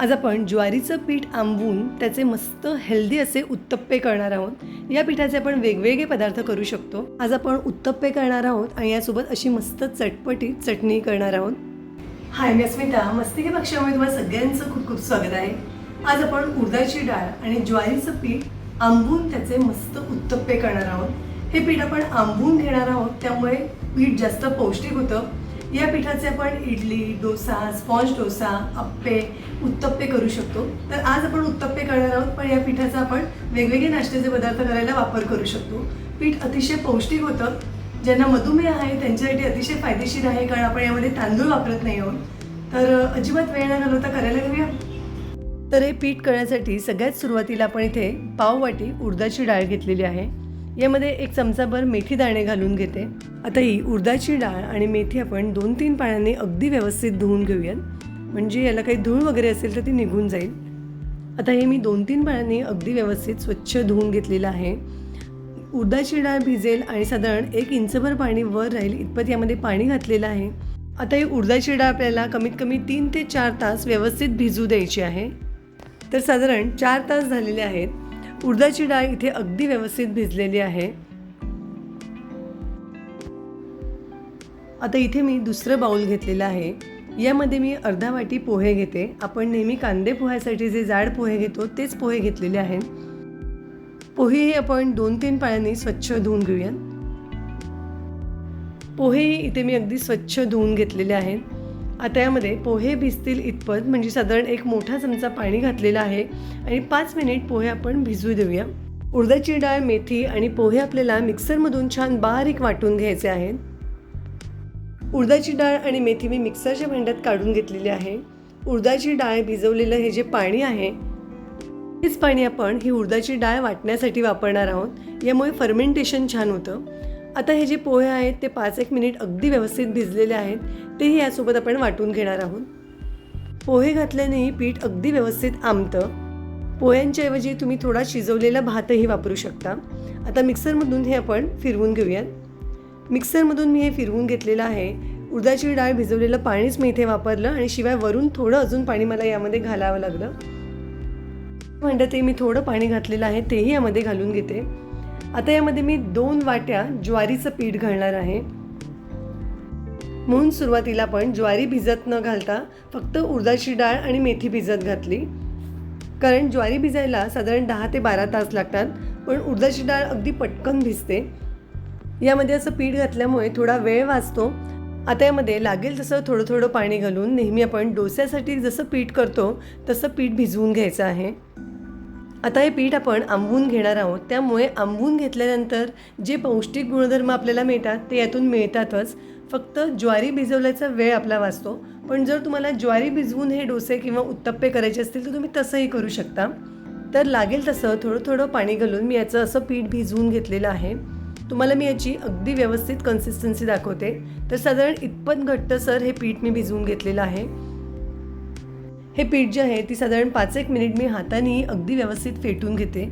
आज आपण ज्वारीचं पीठ आंबवून त्याचे मस्त हेल्दी असे उत्तप्पे करणार आहोत. या पिठाचे आपण वेगवेगळे पदार्थ करू शकतो. आज आपण उत्तप्पे करणार आहोत आणि यासोबत अशी मस्त चटपटीत चटणी करणार आहोत. हाय मी अस्मिता. मस्तिके पक्षामध्ये तुम्हाला सगळ्यांचं खूप खूप स्वागत आहे. आज आपण उडदाची डाळ आणि ज्वारीचं पीठ आंबून त्याचे मस्त उत्तप्पे करणार आहोत. हे पीठ आपण आंबून घेणार आहोत त्यामुळे पीठ जास्त पौष्टिक होतं. या पिठाचे आपण इडली डोसा स्पॉन्ज डोसा अप्पे उत्तप्पे करू शकतो. तर आज आपण उत्तप्पे करणार आहोत पण या पिठाचा आपण वेगवेगळे नाश्त्याचे पदार्थ करायला वापर करू शकतो. पीठ अतिशय पौष्टिक होतं. ज्यांना मधुमेह आहे त्यांच्यासाठी अतिशय फायदेशीर आहे कारण आपण यामध्ये तांदूळ वापरत नाही आहोत. तर अजिबात वेळ न घालवता करायला घेऊया. तर हे पीठ करण्यासाठी सगळ्यात सुरुवातीला आपण इथे पाववाटी उडदाची डाळ घेतलेली आहे. यामध्ये एक चमचाभर मेथी दाणे घालून घेते. आता ही उडदाची डाळ आणि मेथी आपण दोन तीन पाण्याने अगदी व्यवस्थित धुवून घेऊयात. म्हणजे याला काही धूळ वगैरे असेल तर ती निघून जाईल. आता हे मी दोन तीन पाण्याने अगदी व्यवस्थित स्वच्छ धुवून घेतलेलं आहे. उडदाची डाळ भिजेल आणि साधारण एक इंचभर पाणी वर राहील इतपत यामध्ये पाणी घातलेलं आहे. आता ही उडदाची डाळ आपल्याला कमीत कमी तीन ते चार तास व्यवस्थित भिजू द्यायची आहे. तर साधारण चार तास झालेले आहेत. उडदाची डाळ इथे अगदी व्यवस्थित भिजलेली आहे. आता इथे मी दुसरं बाऊल घेतलेलं आहे. यामध्ये मी अर्धा वाटी पोहे घेते. आपण नेहमी कांदे पोह्यासाठी जे जाड पोहे घेतो तेच पोहे घेतलेले आहेत. पोहेही आपण दोन तीन पाण्याने स्वच्छ धुवून घेऊया पोहेही इथे मी अगदी स्वच्छ धुवून घेतलेले आहेत. आता यामध्ये पोहे भिजतील इतपत म्हणजे साधारण एक मोठा चमचा पाणी घातलेला आहे आणि पाच मिनिट पोहे आपण भिजू देऊया. उडदाची डाळ मेथी आणि पोहे आपल्याला मिक्सरमधून छान बारीक वाटून घ्यायचे आहेत. उडदाची डाळ आणि मेथी मी मिक्सरच्या भांड्यात काढून घेतलेली आहे. उडदाची डाळ भिजवलेलं हे जे पाणी आहे हेच पाणी आपण ही उडदाची डाळ वाटण्यासाठी वापरणार आहोत. यामुळे फर्मेंटेशन छान होतं. आता हे जे पोहे आहेत ते पाच एक मिनिट अगदी व्यवस्थित भिजलेले आहेत तेही यासोबत आपण वाटून घेणार आहोत. पोहे घातल्यानेही पीठ अगदी व्यवस्थित आमतं. पोह्यांच्याऐवजी तुम्ही थोडा शिजवलेला भातही वापरू शकता. आता मिक्सरमधून हे आपण फिरवून घेऊयात. मिक्सरमधून मी हे फिरवून घेतलेलं आहे. उडदाची डाळ भिजवलेलं पाणीच मी इथे वापरलं आणि शिवाय वरून थोडं अजून पाणी मला यामध्ये घालावं लागलं. म्हणतं ते मी थोडं पाणी घातलेलं आहे तेही यामध्ये घालून घेते. आता यामध्ये मी दोन वाट्या ज्वारीचं पीठ घालणार आहे. म्हणून सुरुवातीला आपण ज्वारी भिजत न घालता फक्त उर्दाची डाळ आणि मेथी भिजत घातली. कारण ज्वारी भिजायला साधारण दहा ते बारा तास लागतात पण उडदाची डाळ अगदी पटकन भिजते. यामध्ये असं पीठ घातल्यामुळे थोडा वेळ वाचतो. आता यामध्ये लागेल तसं थोडं थोडं पाणी घालून नेहमी आपण डोस्यासाठी जसं पीठ करतो तसं पीठ भिजवून घ्यायचं आहे. आता हे पीठ आपण आंबवून घेणार आहोत. त्यामुळे आंबवून घेतल्यानंतर जे पौष्टिक गुणधर्म आपल्याला मिळतात ते यातून मिळतातच. फक्त ज्वारी भिजवल्याचा वेळ आपला वाचतो. पण जर तुम्हाला ज्वारी भिजवून हे डोसे किंवा उत्तप्पे करायचे असतील तर तुम्ही तसंही करू शकता. तर लागेल तसं थोडं थोडं पाणी घालून मी याचं असं पीठ भिजवून घेतलेलं आहे. तुम्हाला मी याची अगदी व्यवस्थित कन्सिस्टन्सी दाखवते. तर साधारण इतपत घट्टसर हे पीठ मी भिजवून घेतलेलं आहे. हे पीठ जे आहे ती साधारण पाच एक मिनिट मी हातानेही अगदी व्यवस्थित फेटून घेते.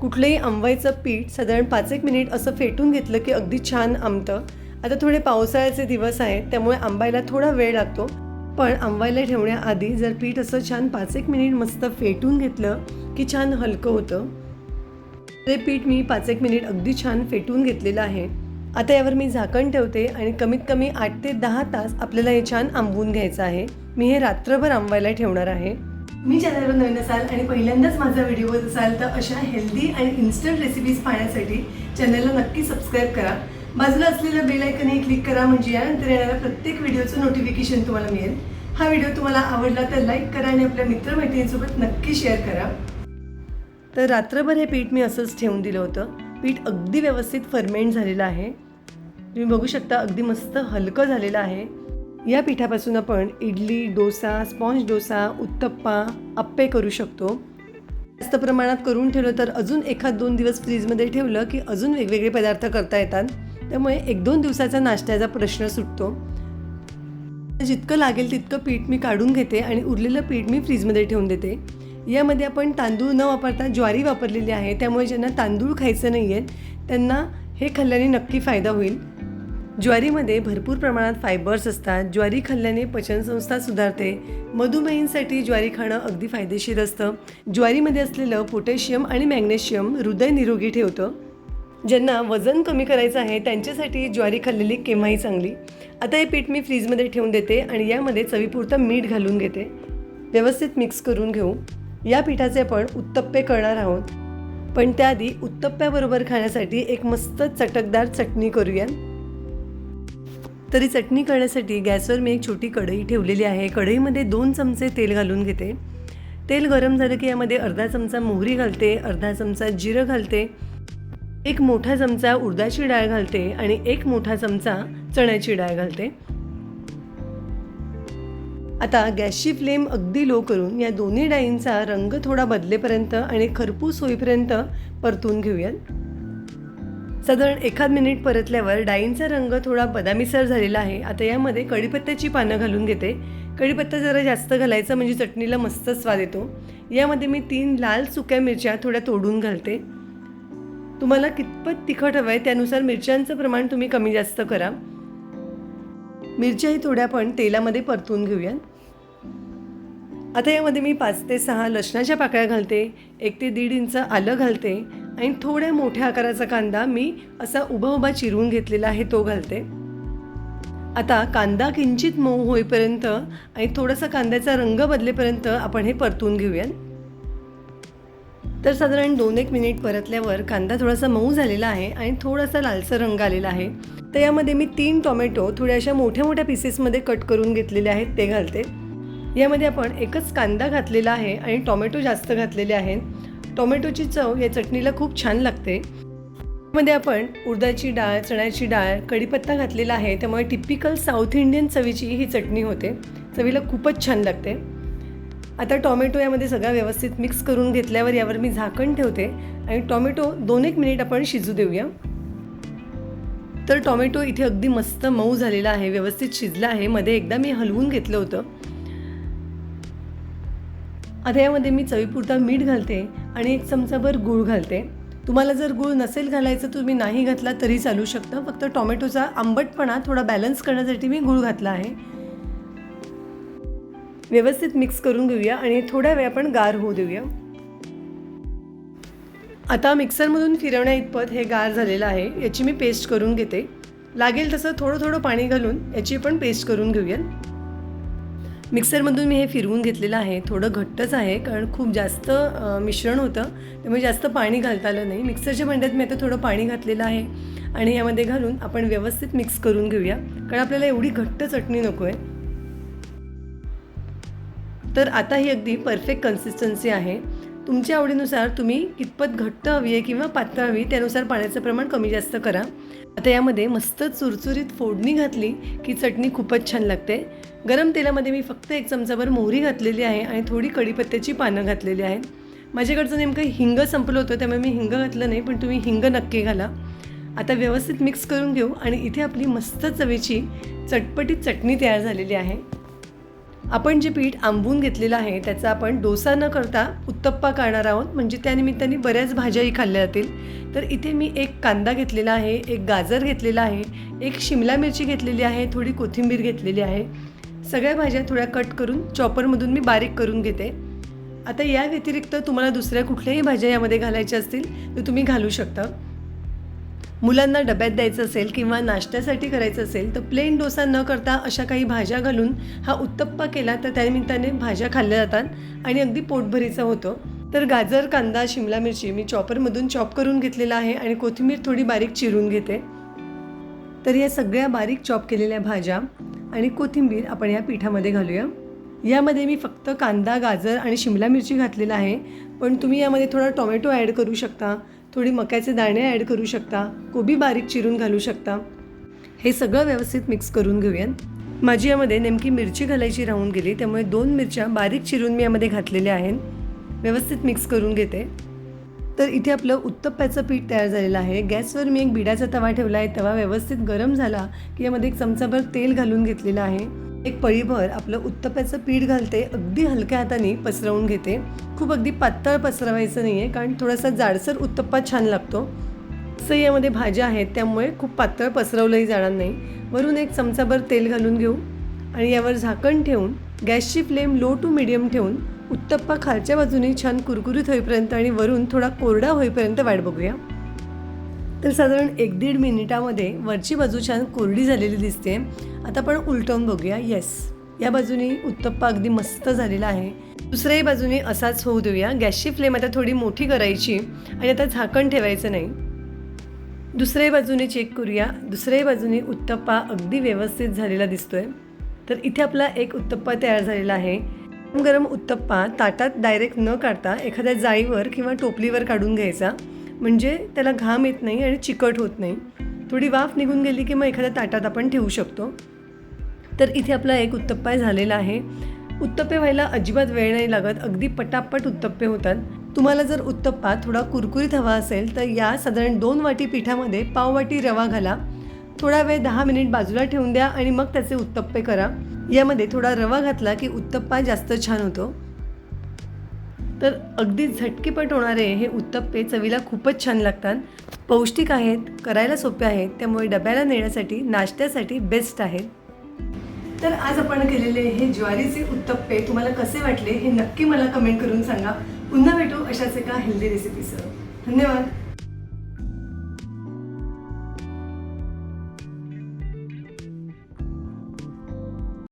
कुठलंही आंबवायचं पीठ साधारण पाच एक मिनिट असं फेटून घेतलं की अगदी छान आंबतं. आता थोडे पावसाळ्याचे दिवस आहेत त्यामुळे आंबायला थोडा वेळ लागतो. पण आंबायला ठेवण्याआधी जर पीठ असं छान पाच एक मिनिट मस्त फेटून घेतलं की छान हलकं होतं. ते पीठ मी पाच एक मिनिट अगदी छान फेटून घेतलेलं आहे. आता यावर मी झाकण ठेवते आणि कमीत कमी आठ ते दहा तास आपल्याला हे छान आंबवून घ्यायचं आहे. मी हे रात्रभर आंबवायला ठेवणार आहे. मी चॅनलवर नवीन असाल आणि पहिल्यांदाच माझा व्हिडिओ बघत असाल तर अशा हेल्दी आणि इन्स्टंट रेसिपीज पाहण्यासाठी चॅनलला नक्की सबस्क्राईब करा. बाजूला असलेलं बेल आयकनही क्लिक करा म्हणजे यानंतर येणाऱ्या प्रत्येक व्हिडिओचं नोटिफिकेशन तुम्हाला मिळेल. हा व्हिडिओ तुम्हाला आवडला तर लाईक करा आणि आपल्या मित्रमैत्रिणींसोबत नक्की शेअर करा. तर रात्रभर हे पीठ मी असंच ठेवून दिलं होतं. पीठ अगदी व्यवस्थित फर्मेंट झालेलं आहे. तुम्ही बघू शकता अगदी मस्त हलकं झालेलं आहे. या पिठापासून आपण इडली डोसा स्पॉन्ज डोसा उत्तप्पा अप्पे करू शकतो. जास्त प्रमाणात करून ठेवलं तर अजून एखाद दोन दिवस फ्रीजमध्ये ठेवलं की अजून वेगवेगळे पदार्थ करता येतात. त्यामुळे एक दोन दिवसाचा नाश्त्याचा प्रश्न सुटतो. जितकं लागेल तितकं पीठ मी काढून घेते आणि उरलेलं पीठ मी फ्रीजमध्ये ठेवून देते. यामध्ये आपण तांदूळ न वापरता ज्वारी वापरलेली आहे. त्यामुळे ज्यांना तांदूळ खायचं नाही आहेत त्यांना हे खाल्ल्याने नक्की फायदा होईल. ज्वारीमध्ये भरपूर प्रमाणात फायबर्स असतात. ज्वारी खाल्ल्याने पचनसंस्था सुधारते. मधुमेहींसाठी ज्वारी खाणं अगदी फायदेशीर असतं. ज्वारीमध्ये असलेलं पोटॅशियम आणि मॅग्नेशियम हृदय निरोगी ठेवतं. ज्यांना वजन कमी करायचं आहे त्यांच्यासाठी ज्वारी खाल्लेली केव्हाही चांगली. आता हे पीठ मी फ्रीजमध्ये ठेवून देते आणि यामध्ये चवीपुरतं मीठ घालून घेते. व्यवस्थित मिक्स करून घेऊ. या पिठाचे आपण उत्तप्पे करणार आहोत. पण त्याआधी उत्तप्प्याबरोबर खाण्यासाठी एक मस्त चटकदार चटणी करूया. तरी चटणी करण्यासाठी गॅसवर मी एक छोटी कढई ठेवलेली आहे. कढईमध्ये दोन चमचे तेल घालून घेते. तेल गरम झालं की यामध्ये अर्धा चमचा मोहरी घालते अर्धा चमचा जिरं घालते एक मोठा चमचा उडदाची डाळ घालते आणि एक मोठा चमचा चण्याची डाळ घालते. आता गॅसची फ्लेम अगदी लो करून या दोन्ही डाळींचा रंग थोडा बदलेपर्यंत आणि खरपूस होईपर्यंत परतून घेऊयात. साधारण एखाद मिनिट परतल्यावर डाळींचा रंग थोडा बदामीसर झालेला आहे. आता यामध्ये कढीपत्त्याची पानं घालून घेते. कढीपत्ता जरा जास्त घालायचा म्हणजे चटणीला मस्त स्वाद येतो. यामध्ये मी तीन लाल सुक्या मिरच्या थोड्या तोडून घालते. तुम्हाला कितपत तिखट हवं आहे त्यानुसार मिरच्यांचं प्रमाण तुम्ही कमी जास्त करा. मिरच्याही थोड्या पण तेलामध्ये परतून घेऊयात. आता यामध्ये मी पाच ते सहा लसणाच्या पाकळ्या घालते एक ते दीड इंच आलं घालते आणि थोड्या मोठ्या आकाराचा कांदा मी असा उभा उभा चिरून घेतलेला आहे तो घालते. आता कांदा किंचित मऊ होईपर्यंत आणि थोडासा कांद्याचा रंग बदलेपर्यंत आपण हे परतून घेऊयात. तर साधारण दोन एक मिनिट परतल्यावर कांदा थोडासा मऊ झालेला आहे आणि थोडासा लालसर रंग आलेला आहे. तर यामध्ये मी तीन टोमॅटो थोड्याशा मोठ्या मोठ्या पीसेसमध्ये कट करून घेतलेले आहेत ते घालते. यामध्ये आपण एकच कांदा घातलेला आहे आणि टोमॅटो जास्त घातलेले आहेत. टोमॅटोची चव या चटणीला खूप छान लागते. मध्ये आपण उडदाची डाळ चण्याची डाळ कढीपत्ता घातलेला आहे. त्यामुळे टिपिकल साऊथ इंडियन चवीची ही चटणी होते. चवीला खूपच छान लागते. आता टॉमॅटो यामध्ये सगळा व्यवस्थित मिक्स करून घेतल्यावर यावर मी झाकण ठेवते. आणि टॉमॅटो दोन एक मिनिट आपण शिजू देऊया. तर टॉमॅटो इथे अगदी मस्त मऊ झालेला आहे. व्यवस्थित शिजला आहे. मध्ये एकदा मी हलवून घेतलं होतं. आता यामध्ये मी चवीपुरता मीठ घालते आणि एक चमचाभर गूळ घालते. तुम्हाला जर गूळ नसेल घालायचं तुम्ही नाही घातला तरी चालू शकतं. फक्त टॉमॅटोचा आंबटपणा थोडा बॅलन्स करण्यासाठी मी गूळ घातला आहे. व्यवस्थित मिक्स करून घेऊया आणि थोड्या वेळ आपण गार होऊ देऊया. आता मिक्सरमधून फिरवण्या इतपत हे गार झालेलं आहे याची मी पेस्ट करून घेते. लागेल तसं थोडं थोडं पाणी घालून याची पण पेस्ट करून घेऊया मिक्सरमधून मी हे फिरवून घेतलेलं आहे. थोडं घट्टच आहे कारण खूप जास्त मिश्रण होतं. त्यामुळे जास्त पाणी घालता आलं नाही. मिक्सरच्या भांड्यात मी आता थोडं पाणी घातलेलं आहे. आणि यामध्ये घालून आपण व्यवस्थित मिक्स करून घेऊया. कारण आपल्याला एवढी घट्ट चटणी नको आहे तर आता ही अगदी परफेक्ट कन्सिस्टन्सी आहे. तुमच्या आवडीनुसार तुम्ही कितपत घट्ट हवी आहे किंवा पातळ हवी त्यानुसार पाण्याचं प्रमाण कमी जास्त करा. आता यामध्ये मस्त चुरचुरीत फोडणी घातली की चटणी खूपच छान लागते. गरम तेलामध्ये मी फक्त एक चमचाभर मोहरी घातलेली आहे आणि थोडी कढीपत्त्याची पानं घातलेली आहेत. माझ्याकडचं नेमकं हिंग संपलं होतं त्यामुळे मी हिंग घातलं नाही पण तुम्ही हिंग नक्की घाला. आता व्यवस्थित मिक्स करून घेऊ आणि इथे आपली मस्त चवीची चटपटीत चटणी तयार झालेली आहे. आपण जे पीठ आंबून घेतलेलं आहे त्याचा आपण डोसा न करता उत्तप्पा करणार आहोत. म्हणजे त्यानिमित्ताने बऱ्याच भाज्याही खाल्ल्या जातील. तर इथे मी एक कांदा घेतलेला आहे एक गाजर घेतलेला आहे एक शिमला मिरची घेतलेली आहे थोडी कोथिंबीर घेतलेली आहे. सगळ्या भाज्या थोड्या कट करून चॉपरमधून मी बारीक करून घेते. आता या व्यतिरिक्त तुम्हाला दुसऱ्या कुठल्याही भाज्या यामध्ये घालायच्या असतील तर तुम्ही घालू शकता. मुलांना डब्यात द्यायचं असेल किंवा नाश्त्यासाठी करायचं असेल तर प्लेन डोसा न करता अशा काही भाज्या घालून हा उत्तप्पा केला तर त्यानिमित्ताने भाज्या खाल्ल्या जातात आणि अगदी पोटभरीचा होतो. तर गाजर कांदा शिमला मिरची मी चॉपरमधून चॉप करून घेतलेला आहे आणि कोथिंबीर थोडी बारीक चिरून घेते. तर या सगळ्या बारीक चॉप केलेल्या भाज्या आणि कोथिंबीर आपण या पिठामध्ये घालूया. यामध्ये मी फक्त कांदा गाजर आणि शिमला मिरची घातलेला आहे. पण तुम्ही यामध्ये थोडा टोमॅटो ॲड करू शकता थोडी मक्याचे दाणे ॲड करू शकता कोबी बारीक चिरून घालू शकता. हे सगळं व्यवस्थित मिक्स करून घेऊयात. माझी यामध्ये नेमकी मिरची घालायची राहून गेली त्यामुळे दोन मिरच्या बारीक चिरून मी यामध्ये घातलेल्या आहेत. व्यवस्थित मिक्स करून घेते. तर इथे आपलं उत्तप्प्याचं पीठ तयार झालेलं आहे. गॅसवर मी एक बिडाचा तवा ठेवला आहे तवा व्यवस्थित गरम झाला की यामध्ये एक चमचाभर तेल घालून घेतलेलं आहे. एक पळीभर आपलं उत्तप्प्याचं पीठ घालते अगदी हलक्या हाताने पसरवून घेते. खूप अगदी पातळ पसरवायचं नाही आहे कारण थोडासा जाडसर उत्तप्पा छान लागतो. असं यामध्ये भाज्या आहेत त्यामुळे खूप पातळ पसरवलंही जाणार नाही. वरून एक चमचाभर तेल घालून घेऊ आणि यावर झाकण ठेवून गॅसची फ्लेम लो टू मिडियम ठेवून उत्तप्पा खालच्या बाजूने छान कुरकुरीत होईपर्यंत आणि वरून थोडा कोरडा होईपर्यंत वाट बघूया. तर साधारण एक दीड मिनिटामध्ये वरची बाजू छान कोरडी झालेली दिसते. आता आपण उलटवून बघूया. येस या बाजूने उत्तप्पा अगदी मस्त झालेला आहे. दुसऱ्याही बाजूने असाच होऊ देऊया. गॅसची फ्लेम आता थोडी मोठी करायची आणि आता झाकण ठेवायचं नाही. दुसऱ्याही बाजूने चेक करूया. दुसऱ्याही बाजूने उत्तप्पा अगदी व्यवस्थित झालेला दिसतोय. तर इथे आपला एक उत्तप्पा तयार झालेला आहे. गरम उत्तप्पा ताटात डायरेक्ट न काढता एखाद्या जाळीवर किंवा टोपलीवर काढून घ्यायचा. म्हणजे त्याला घाम येत नाही आणि चिकट होत नाही. थोडी वाफ निघून गेली की मग एखाद्या ताटात आपण ठेवू शकतो. तर इथे आपला एक उत्तप्पा झालेला आहे. उत्तप्पे व्हायला अजिबात वेळ नाही लागत अगदी पटापट उत्तप्पे होतात. तुम्हाला जर उत्तप्पा थोडा कुरकुरीत हवा असेल तर या साधारण दोन वाटी पिठामध्ये पाव वाटी रवा घाला. थोडा वेळ दहा मिनिट बाजूला ठेवून द्या आणि मग त्याचे उत्तप्पे करा. यामध्ये थोडा रवा घातला की उत्तप्पा जास्त छान होतो. तर अगदी झटकीपट होणारे हे उत्तप्पे चवीला खूपच छान लागतात. पौष्टिक आहेत करायला सोपे आहेत त्यामुळे डब्याला नेण्यासाठी नाश्त्यासाठी बेस्ट आहेत. तर आज आपण केलेले हे ज्वारीचे उत्तप्पे तुम्हाला कसे वाटले हे नक्की मला कमेंट करून सांगा. पुन्हा भेटू अशाच एका हेल्दी रेसिपीसह धन्यवाद.